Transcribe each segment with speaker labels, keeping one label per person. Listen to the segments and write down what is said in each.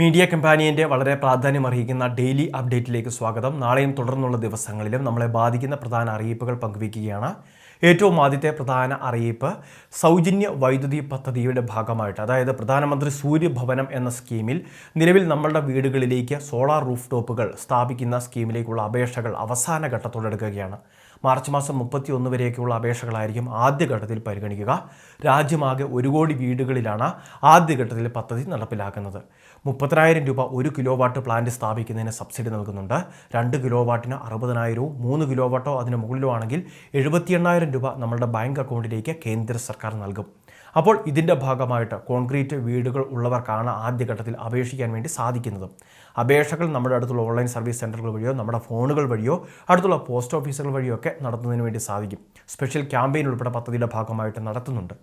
Speaker 1: Media കമ്പാനിയന്റെ വളരെ പ്രാധാന്യം അർഹിക്കുന്ന ഡെയിലി അപ്ഡേറ്റിലേക്ക് സ്വാഗതം. നാളെയും തുടർന്നുള്ള ദിവസങ്ങളിലും നമ്മളെ ബാധിക്കുന്ന പ്രധാന അറിയിപ്പുകൾ പങ്കുവയ്ക്കുകയാണ്. ഏറ്റവും ആദ്യത്തെ പ്രധാന അറിയിപ്പ് സൗജന്യ വൈദ്യുതി പദ്ധതിയുടെ ഭാഗമായിട്ട്. അതായത് പ്രധാനമന്ത്രി സൂര്യഭവനം എന്ന സ്കീമിൽ നിലവിൽ നമ്മളുടെ വീടുകളിലേക്ക് സോളാർ റൂഫ് ടോപ്പുകൾ സ്ഥാപിക്കുന്ന സ്കീമിലേക്കുള്ള അപേക്ഷകൾ അവസാന ഘട്ടത്തോടെടുക്കുകയാണ് മാർച്ച് മാസം മുപ്പത്തി ഒന്ന് വരെയൊക്കെയുള്ള അപേക്ഷകളായിരിക്കും ആദ്യഘട്ടത്തിൽ പരിഗണിക്കുക. രാജ്യമാകെ ഒരു കോടി വീടുകളിലാണ് ആദ്യഘട്ടത്തിൽ പദ്ധതി നടപ്പിലാക്കുന്നത്. മുപ്പത്തിനായിരം രൂപ ഒരു കിലോ വാട്ട് പ്ലാന്റ് സ്ഥാപിക്കുന്നതിന് സബ്സിഡി നൽകുന്നുണ്ട്. രണ്ട് കിലോ വാട്ടിന് അറുപതിനായിരവും മൂന്ന് കിലോ വാട്ടോ അതിന് മുകളിലോ ആണെങ്കിൽ എഴുപത്തി രൂപ നമ്മുടെ ബാങ്ക് അക്കൗണ്ടിലേക്ക് കേന്ദ്ര സർക്കാർ നൽകും. അപ്പോൾ ഇതിന്റെ ഭാഗമായിട്ട് കോൺക്രീറ്റ് വീടുകൾ ഉള്ളവർക്കാണ് ആദ്യഘട്ടത്തിൽ അപേക്ഷിക്കാൻ വേണ്ടി സാധിക്കുന്നത്. അപേക്ഷകൾ നമ്മുടെ അടുത്തുള്ള ഓൺലൈൻ സർവീസ് സെന്ററുകൾ വഴിയോ നമ്മുടെ ഫോണുകൾ വഴിയോ അടുത്തുള്ള പോസ്റ്റ് ഓഫീസുകൾ വഴിയോ ഒക്കെ നടത്തുന്നതിന് വേണ്ടി സാധിക്കും. സ്പെഷ്യൽ ക്യാമ്പയിൻ ഉൾപ്പെടെ പദ്ധതിയുടെ ഭാഗമായിട്ട് നടത്തുന്നുണ്ട്.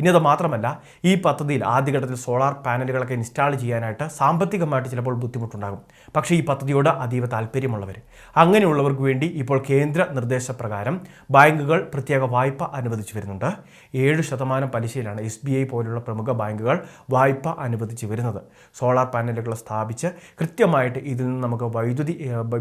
Speaker 1: ഇനി അത് മാത്രമല്ല ഈ പദ്ധതിയിൽ ആദ്യഘട്ടത്തിൽ സോളാർ പാനലുകളൊക്കെ ഇൻസ്റ്റാൾ ചെയ്യാനായിട്ട് സാമ്പത്തികമായിട്ട് ചിലപ്പോൾ ബുദ്ധിമുട്ടുണ്ടാകും. പക്ഷേ ഈ പദ്ധതിയോട് അതീവ താല്പര്യമുള്ളവർ അങ്ങനെയുള്ളവർക്ക് വേണ്ടി ഇപ്പോൾ കേന്ദ്ര നിർദ്ദേശപ്രകാരം ബാങ്കുകൾ പ്രത്യേക വായ്പ അനുവദിച്ചു വരുന്നുണ്ട്. ഏഴ് ശതമാനം പലിശയിലാണ് എസ് ബി ഐ പോലുള്ള പ്രമുഖ ബാങ്കുകൾ വായ്പ അനുവദിച്ചു വരുന്നത്. സോളാർ പാനലുകൾ സ്ഥാപിച്ച് കൃത്യമായിട്ട് ഇതിൽ നിന്ന് നമുക്ക് വൈദ്യുതി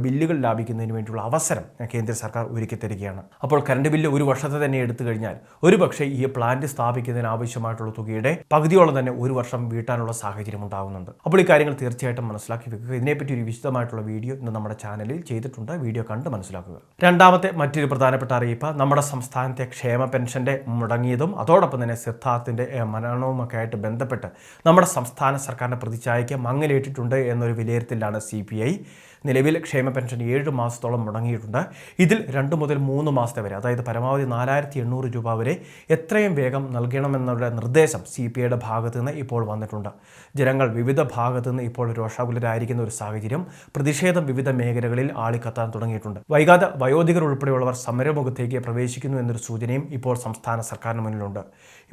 Speaker 1: ബില്ലുകൾ ലാഭിക്കുന്നതിന് വേണ്ടിയുള്ള അവസരം കേന്ദ്ര സർക്കാർ ഒരുക്കി തരികയാണ്. അപ്പോൾ കറണ്ട് ബില്ല് ഒരു വർഷത്തെ തന്നെ എടുത്തു കഴിഞ്ഞാൽ ഒരു പക്ഷേ ഈ പ്ലാന്റ് സ്ഥാപിക്കുന്നതിന് ആവശ്യമായിട്ടുള്ള തുകയുടെ പകുതിയോളം തന്നെ ഒരു വർഷം വീട്ടാനുള്ള സാഹചര്യം ഉണ്ടാകുന്നുണ്ട് അപ്പോൾ ഈ കാര്യങ്ങൾ തീർച്ചയായിട്ടും മനസ്സിലാക്കി വെക്കുക. ഇതിനെപ്പറ്റി ഒരു വിശദമായിട്ടുള്ള വീഡിയോ ഇന്ന് നമ്മുടെ ചാനലിൽ ചെയ്തിട്ടുണ്ട്. വീഡിയോ കണ്ട് മനസ്സിലാക്കുക. രണ്ടാമത്തെ മറ്റൊരു പ്രധാനപ്പെട്ട അറിയിപ്പ് നമ്മുടെ സംസ്ഥാനത്തെ ക്ഷേമ പെൻഷന്റെ മുടങ്ങിയതും അതോടൊപ്പം തന്നെ സിദ്ധാർത്ഥിന്റെ ഏഹ്, മരണവുമൊക്കെ ആയിട്ട് ബന്ധപ്പെട്ട് നമ്മുടെ സംസ്ഥാന സർക്കാരിന്റെ പ്രതിച്ഛായയ്ക്ക് മങ്ങലേറ്റിട്ടുണ്ട് എന്നൊരു വിലയിരുത്തലാണ് സി നിലവിൽ ക്ഷേമ പെൻഷൻ ഏഴ് മാസത്തോളം മുടങ്ങിയിട്ടുണ്ട്. ഇതിൽ രണ്ട് മുതൽ മൂന്ന് മാസത്തെ വരെ അതായത് പരമാവധി നാലായിരത്തി എണ്ണൂറ് രൂപ വരെ എത്രയും വേഗം നൽകണമെന്നുള്ള നിർദ്ദേശം സി പി ഐയുടെ ഭാഗത്തു നിന്ന് ഇപ്പോൾ വന്നിട്ടുണ്ട്. ജനങ്ങൾ വിവിധ ഭാഗത്തു നിന്ന് ഇപ്പോൾ രോഷാകുലരായിരിക്കുന്ന ഒരു സാഹചര്യം പ്രതിഷേധം വിവിധ മേഖലകളിൽ ആളിക്കത്താൻ തുടങ്ങിയിട്ടുണ്ട്. വൈകാതെ വയോധികർ ഉൾപ്പെടെയുള്ളവർ സമരമുഖത്തേക്ക് പ്രവേശിക്കുന്നു എന്നൊരു സൂചനയും ഇപ്പോൾ സംസ്ഥാന സർക്കാരിന് മുന്നിലുണ്ട്.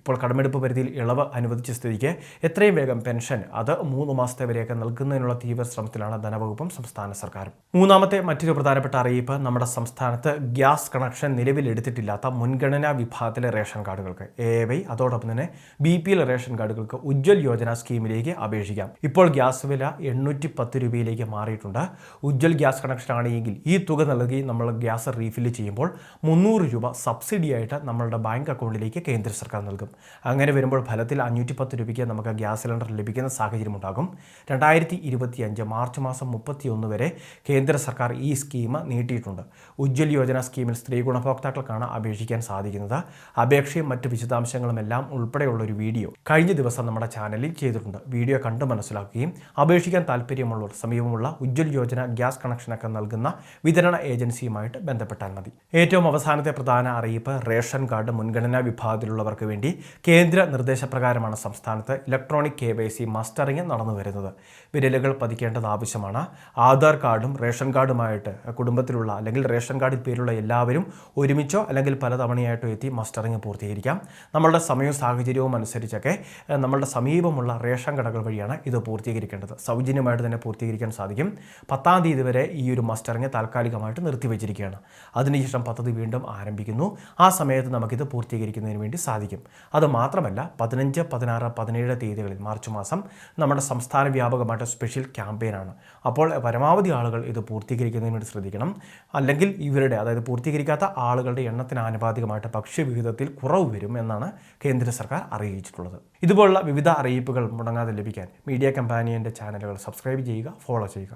Speaker 1: ഇപ്പോൾ കടമെടുപ്പ് പരിധിയിൽ ഇളവ് അനുവദിച്ച സ്ഥിതിക്ക് എത്രയും വേഗം പെൻഷൻ അത് മൂന്ന് മാസത്തെ വരെയൊക്കെ നൽകുന്നതിനുള്ള തീവ്ര ശ്രമത്തിലാണ് ധനവകുപ്പും സംസ്ഥാന സർക്കാരും മൂന്നാമത്തെ മറ്റൊരു പ്രധാനപ്പെട്ട അറിയിപ്പ് നമ്മുടെ സംസ്ഥാനത്ത് ഗ്യാസ് കണക്ഷൻ നിലവിലെടുത്തിട്ടില്ലാത്ത മുൻഗണനാ വിഭാഗത്തിലെ റേഷൻ കാർഡുകൾക്ക്. എ വൈ അതോടൊപ്പം തന്നെ ബി പി എൽ റേഷൻ കാർഡുകൾക്ക് ഉജ്ജ്വൽ യോജന സ്കീമിലേക്ക് അപേക്ഷിക്കാം. ഇപ്പോൾ ഗ്യാസ് വില എണ്ണൂറ്റി പത്ത് രൂപയിലേക്ക് മാറിയിട്ടുണ്ട്. ഉജ്ജ്വൽ ഗ്യാസ് കണക്ഷൻ ആണെങ്കിൽ ഈ തുക നൽകി നമ്മൾ ഗ്യാസ് റീഫില്ല് ചെയ്യുമ്പോൾ മുന്നൂറ് രൂപ സബ്സിഡി ആയിട്ട് നമ്മളുടെ ബാങ്ക് അക്കൗണ്ടിലേക്ക് കേന്ദ്ര സർക്കാർ നൽകും. അങ്ങനെ വരുമ്പോൾ ഫലത്തിൽ അഞ്ഞൂറ്റി പത്ത് രൂപയ്ക്ക് നമുക്ക് ഗ്യാസ് സിലിണ്ടർ ലഭിക്കുന്ന സാഹചര്യം ഉണ്ടാകും. രണ്ടായിരത്തി ഇരുപത്തി അഞ്ച് മാർച്ച് മാസം മുപ്പത്തി ഒന്ന് വരെ കേന്ദ്ര സർക്കാർ ഈ സ്കീം നീട്ടിയിട്ടുണ്ട്. ഉജ്ജൽ യോജന സ്കീമിൽ സ്ത്രീ ഗുണഭോക്താക്കൾക്കാണ് അപേക്ഷിക്കാൻ സാധിക്കുന്നത്. അപേക്ഷയും മറ്റ് വിശദാംശങ്ങളും എല്ലാം ഉൾപ്പെടെയുള്ള ഒരു വീഡിയോ കഴിഞ്ഞ ദിവസം നമ്മുടെ ചാനലിൽ ചെയ്തിട്ടുണ്ട്. വീഡിയോ കണ്ട് മനസ്സിലാക്കുകയും അപേക്ഷിക്കാൻ താല്പര്യമുള്ളവർ സമീപമുള്ള ഉജ്ജൽ യോജന ഗ്യാസ് കണക്ഷനൊക്കെ നൽകുന്ന വിതരണ ഏജൻസിയുമായിട്ട് ബന്ധപ്പെട്ടാൽ മതി. ഏറ്റവും അവസാനത്തെ പ്രധാന അറിയിപ്പ് റേഷൻ കാർഡ് മുൻഗണനാ വിഭാഗത്തിലുള്ളവർക്ക് വേണ്ടി കേന്ദ്ര നിർദ്ദേശപ്രകാരമാണ് സംസ്ഥാനത്ത് electronic K Y C mustering നടന്നു വരുന്നത് വിരലുകൾ പതിക്കേണ്ടത് ആവശ്യമാണ്. ആധാർ കാർഡും റേഷൻ കാർഡുമായിട്ട് കുടുംബത്തിലുള്ള അല്ലെങ്കിൽ റേഷൻ കാർഡിൽ പേരുള്ള എല്ലാവരും ഒരുമിച്ചോ അല്ലെങ്കിൽ പലതവണയായിട്ടോ എത്തി മസ്റ്ററിങ് പൂർത്തീകരിക്കാം. നമ്മളുടെ സമയവും സാഹചര്യവും അനുസരിച്ചൊക്കെ നമ്മളുടെ സമീപമുള്ള റേഷൻ കടകൾ വഴിയാണ് ഇത് പൂർത്തീകരിക്കേണ്ടത്. സൗജന്യമായിട്ട് തന്നെ പൂർത്തീകരിക്കാൻ സാധിക്കും. പത്താം തീയതി വരെ ഈ ഒരു മസ്റ്ററിങ് താൽക്കാലികമായിട്ട് നിർത്തിവെച്ചിരിക്കുകയാണ്. അതിനുശേഷം പദ്ധതി വീണ്ടും ആരംഭിക്കുന്നു. ആ സമയത്ത് നമുക്കിത് പൂർത്തീകരിക്കുന്നതിന് വേണ്ടി സാധിക്കും. അത് മാത്രമല്ല പതിനഞ്ച് പതിനാറ് പതിനേഴ് തീയതികളിൽ മാർച്ച് മാസം നമ്മുടെ സംസ്ഥാന വ്യാപകമായിട്ട് സ്പെഷ്യൽ ക്യാമ്പയിനാണ്. അപ്പോൾ പരമാവധി ആളുകൾ ഇത് പൂർത്തീകരിക്കുന്നതിന് വേണ്ടി ശ്രദ്ധിക്കണം. അല്ലെങ്കിൽ ഇവരുടെ അതായത് പൂർത്തീകരിക്കാത്ത ആളുകളുടെ എണ്ണത്തിന് ആനുപാതികമായിട്ട് ഭക്ഷ്യവിഹിതത്തിൽ കുറവ് വരും എന്നാണ് കേന്ദ്ര സർക്കാർ അറിയിച്ചിട്ടുള്ളത്. ഇതുപോലുള്ള വിവിധ അറിയിപ്പുകൾ മുടങ്ങാതെ ലഭിക്കാൻ മീഡിയ കമ്പാനിയന്റെ ചാനലുകൾ സബ്സ്ക്രൈബ് ചെയ്യുക ഫോളോ ചെയ്യുക.